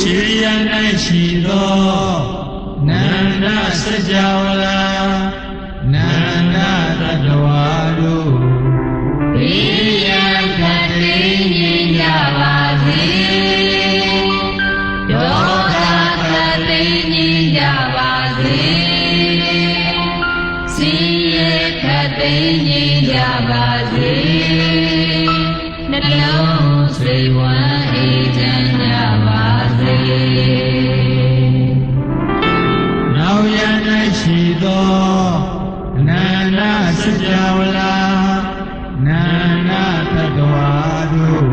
ခြေရန်၌ရှိသောနန္ဒစကြဝဠာနန္ဒတတဝါတို့ဘေးရန်ခတ်သိမ်းငြိမ်းကြပါစေဒေါသခတ်သိမ်းငြိမ်းကြပါစေစည်ရခတ်သိမ်းငြိမ်းကြပါစေနှလုံးစိတ်ဝမ်းအေးချမ်းကြပါစေ နောက်ရန်၌ရှိသောနန္ဒစကြဝဠာနန္ဒတတဝါတို့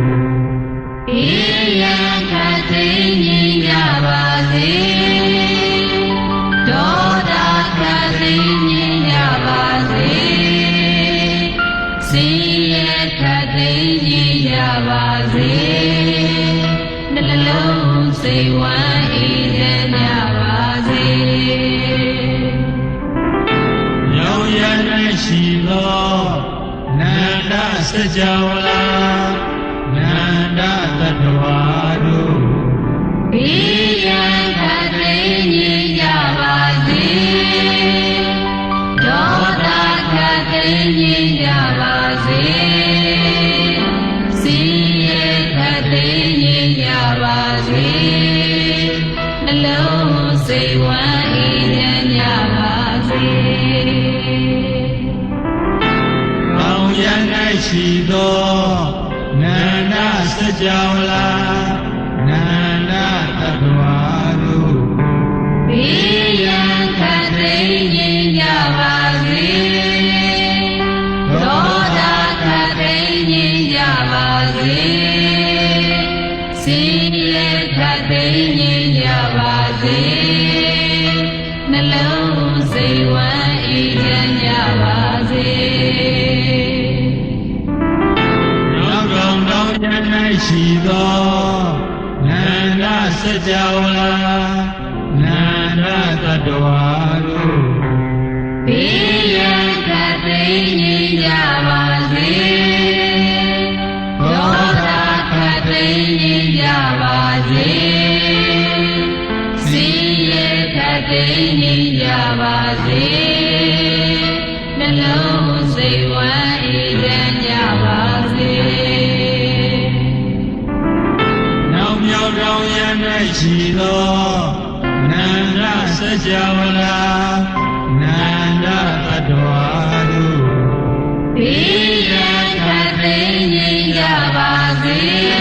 ဘေးရန်ခတ်သိမ်းငြိမ်းကြပါစေဒေါသခတ်သိမ်းငြိမ်းကြပါစေစည်ရခတ်သိမ်းငြိမ်းကြပါစေနှလုံး စိတ်ဝမ်းအေးချမ်းကြပါစေရောင်ရန်၌ရှိသောနန္ဒစကြဝဠာနန္ဒတတဝါတို့ဘေးရန် နှလုံးစိတ်ဝမ်းအေးချမ်းကြပါစေရောင်ရန်၌ရှိသောနန္ဒစကြဝဠာနန္ဒတတဝါတို့ဘေးရန်ခတ်သိမ်းငြိမ်းကြပါစေဒေါသခတ်သိမ်းငြိမ်းကြပါစေ စီရခတ်သိမ်းငြိမ်းကြပါစေနှလုံးစိတ်ဝမ်းအေးချမ်းကြပါစေနောက်ကောင်တောင်းရန်၌ရှိသောနန္ဒစကြဝဠာနန္ဒတတဝါတို့ဘေးရန်ခတ်သိမ်းငြိမ်းကြပါစေဒေါသခတ်သိမ်းငြိမ်း ကြပါစေစီရခတ်သိမ်းငြိမ်းကြပါစေနှလုံးစိတ်ဝမ်းအေးချမ်းကြပါစေနောက်မြောက်တောင်းရန်၌ရှိသောနန္ဒစကြဝဠာနန္ဒတတဝါတို့ဘေးရန်ခတ်သိမ်းငြိမ်းကြပါစေ